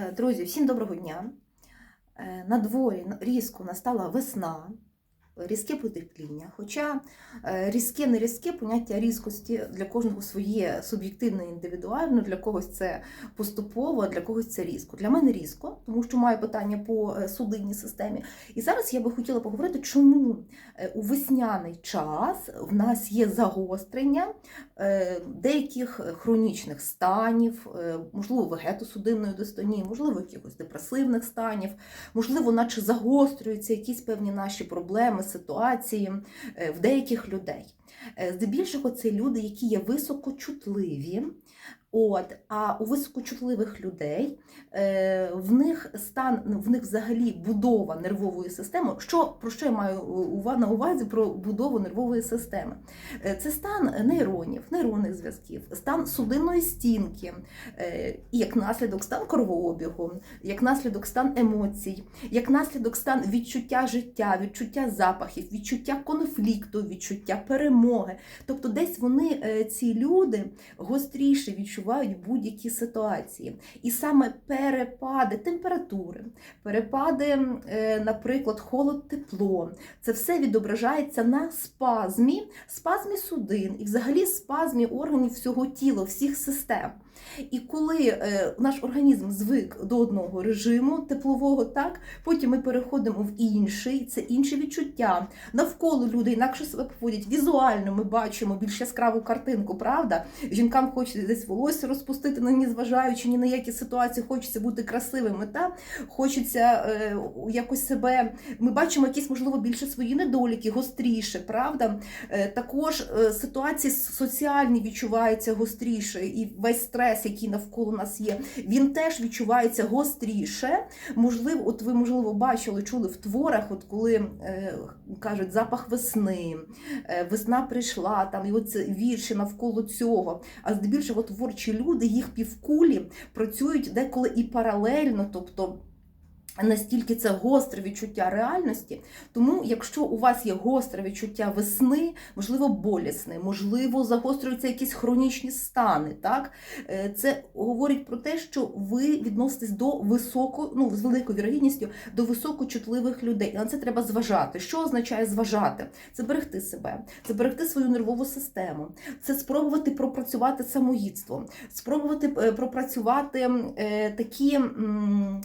Е, Друзі, всім доброго дня. Е, На дворі різко настала весна, різке потепління. Хоча е, різке, не різке поняття різкості для кожного своє суб'єктивне, індивідуально, для когось це поступово, для когось це різко. Для мене різко, тому що маю питання по е, судинній системі. І зараз я би хотіла поговорити, чому е, у весняний час в нас є загострення деяких хронічних станів, можливо, вегетосудинної дистонії, можливо, якихось депресивних станів, можливо, наче загострюються якісь певні наші проблеми, ситуації е, в деяких людей. Е, Здебільшого це люди, які є високочутливі. От, а у високочутливих людей е, в них стан, в них взагалі будова нервової системи. Що про що я маю ува- на увазі про будову нервової системи? Е, Це стан нейронів, нейронних зв'язків, стан судинної стінки, е, як наслідок стан кровообігу, як наслідок стан емоцій, як наслідок стан відчуття життя, відчуття запахів, відчуття конфлікту, відчуття перемоги. Тобто, десь вони, е, ці люди, гостріше відчувають будь-які ситуації. І саме перепади температури, перепади, е, наприклад, холод-тепло, це все відображається на спазмі, спазмі судин і взагалі спазмі органів всього тіла, всіх систем. І коли е, наш організм звик до одного режиму теплового, так потім ми переходимо в інший, це інші відчуття. Навколо люди інакше себе поводять. Візуально ми бачимо більш яскраву картинку, правда? Жінкам хочеться десь волосся розпустити, на ні зважаючи ні на які ситуації, хочеться бути красивими. Та? Хочеться е, якось себе. Ми бачимо якісь, можливо, більше свої недоліки, гостріше, правда? Е, також е, ситуації соціальні відчуваються гостріше, і весь стрес, який навколо нас є, він теж відчувається гостріше. Можливо, от ви, можливо, бачили, чули в творах, от коли е, кажуть запах весни, е, весна прийшла, там і оце вірші навколо цього. А здебільшого творчі люди, їх півкулі працюють деколи і паралельно, тобто. Настільки це гостре відчуття реальності. Тому, якщо у вас є гостре відчуття весни, можливо, болісне, можливо, загострюються якісь хронічні стани, так е, це говорить про те, що ви відноситесь до високо, ну з великою вірогідністю до високочутливих людей. І на це треба зважати. Що означає зважати? Це берегти себе, це берегти свою нервову систему, це спробувати пропрацювати самоїдство, спробувати е, пропрацювати е, такі. м,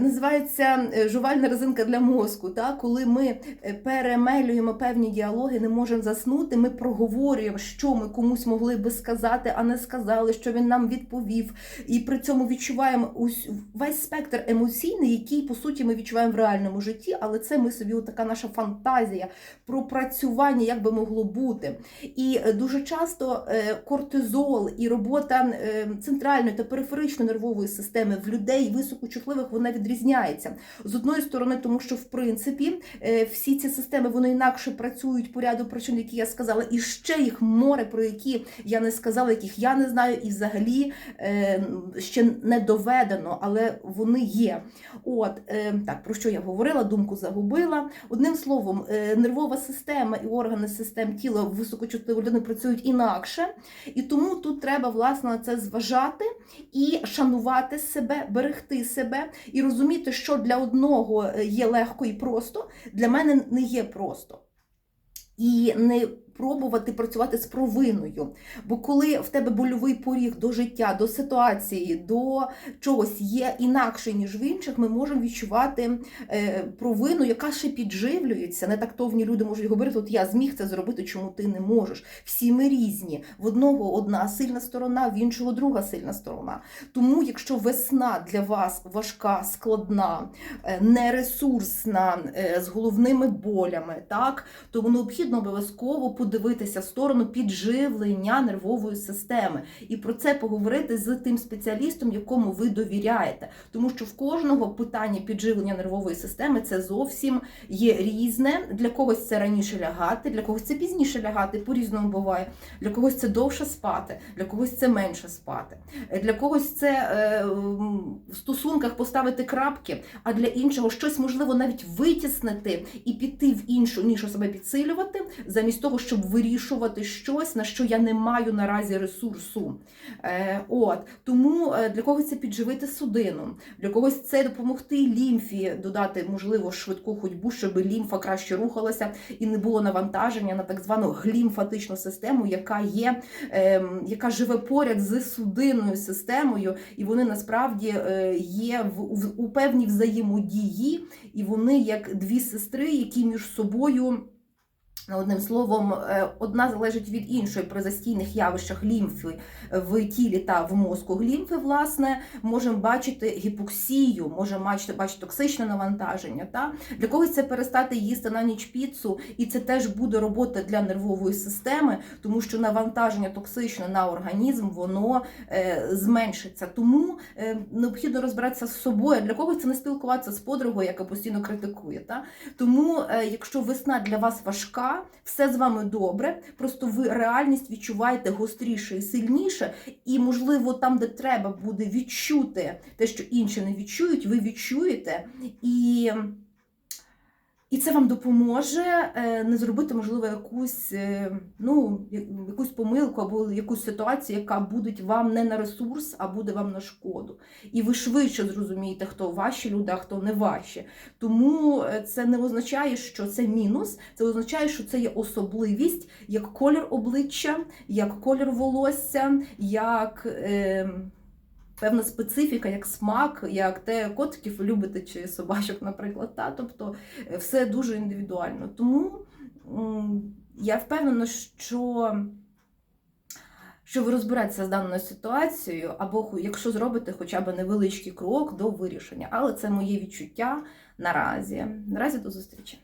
Називається е, жувальна резинка для мозку. Так? Коли ми е, перемелюємо певні діалоги, не можемо заснути, ми проговорюємо, що ми комусь могли би сказати, а не сказали, що він нам відповів. І при цьому відчуваємо весь спектр емоційний, який, по суті, ми відчуваємо в реальному житті, але це ми собі така наша фантазія про працювання, як би могло бути. І е, дуже часто е, кортизол і робота е, центральної та периферичної нервової системи в людей високочутливих вона відрізняється. З одної сторони, тому що в принципі е, всі ці системи вони інакше працюють по ряду причин, які я сказала, і ще їх море, про які я не сказала, яких я не знаю, і взагалі е, ще не доведено, але вони є. От е, так про що я говорила, думку загубила. Одним словом, нервова система і органи систем тіла високочутливої людини працюють інакше, і тому тут треба власне це зважати і шанувати себе, берегти себе і розуміти, що для одного е, є легко і просто, для мене не є просто. І не пробувати працювати з провиною. Бо коли в тебе больовий поріг до життя, до ситуації, до чогось є інакше, ніж в інших, ми можемо відчувати е, провину, яка ще підживлюється. Нетактовні люди можуть говорити, от я зміг це зробити, чому ти не можеш. Всі ми різні. В одного одна сильна сторона, в іншого друга сильна сторона. Тому, якщо весна для вас важка, складна, е, нересурсна, е, з головними болями, так, то необхідно обов'язково подивитися в сторону підживлення нервової системи і про це поговорити з тим спеціалістом, якому ви довіряєте. Тому що в кожного питання підживлення нервової системи це зовсім є різне. Для когось це раніше лягати, для когось це пізніше лягати, по-різному буває. Для когось це довше спати, для когось це менше спати. Для когось це е, в стосунках поставити крапки, а для іншого щось можливо навіть витіснити і піти в іншу нішу себе підсилювати, замість того, щоб щоб вирішувати щось, на що я не маю наразі ресурсу. Е, От тому е, для когось це підживити судину, для когось це допомогти лімфі, додати можливо швидку ходьбу, щоб лімфа краще рухалася і не було навантаження на так звану глімфатичну систему, яка є, ем, яка живе поряд з судинною системою, і вони насправді е, є в, в у певній взаємодії, і вони як дві сестри, які між собою. Одним словом, е, одна залежить від іншої при застійних явищах лімфи в тілі та в мозку глімфи, власне, можемо бачити гіпоксію, можемо бачити, бачити токсичне навантаження. Та? Для когось це перестати їсти на ніч піцу, і це теж буде робота для нервової системи, тому що навантаження токсичне на організм воно е, зменшиться. Тому е, необхідно розбиратися з собою. Для когось це не спілкуватися з подругою, яка постійно критикує. Та? Тому, е, якщо весна для вас важка, все з вами добре, просто ви реальність відчуваєте гостріше і сильніше, і, можливо, там, де треба буде відчути те, що інші не відчують, ви відчуєте. І, і це вам допоможе е, не зробити, можливо, якусь, е, ну, якусь помилку або якусь ситуацію, яка буде вам не на ресурс, а буде вам на шкоду. І ви швидше зрозумієте, хто ваші люди, а хто не ваші. Тому е, це не означає, що це мінус, це означає, що це є особливість, як колір обличчя, як колір волосся, як е, певна специфіка, як смак, як те котиків любите чи собачок, наприклад. Та? Тобто е, все дуже індивідуально. Тому я впевнена, що. Що ви розберетеся з даною ситуацією, або якщо зробите хоча б невеличкий крок до вирішення. Але це моє відчуття наразі. Наразі до зустрічі.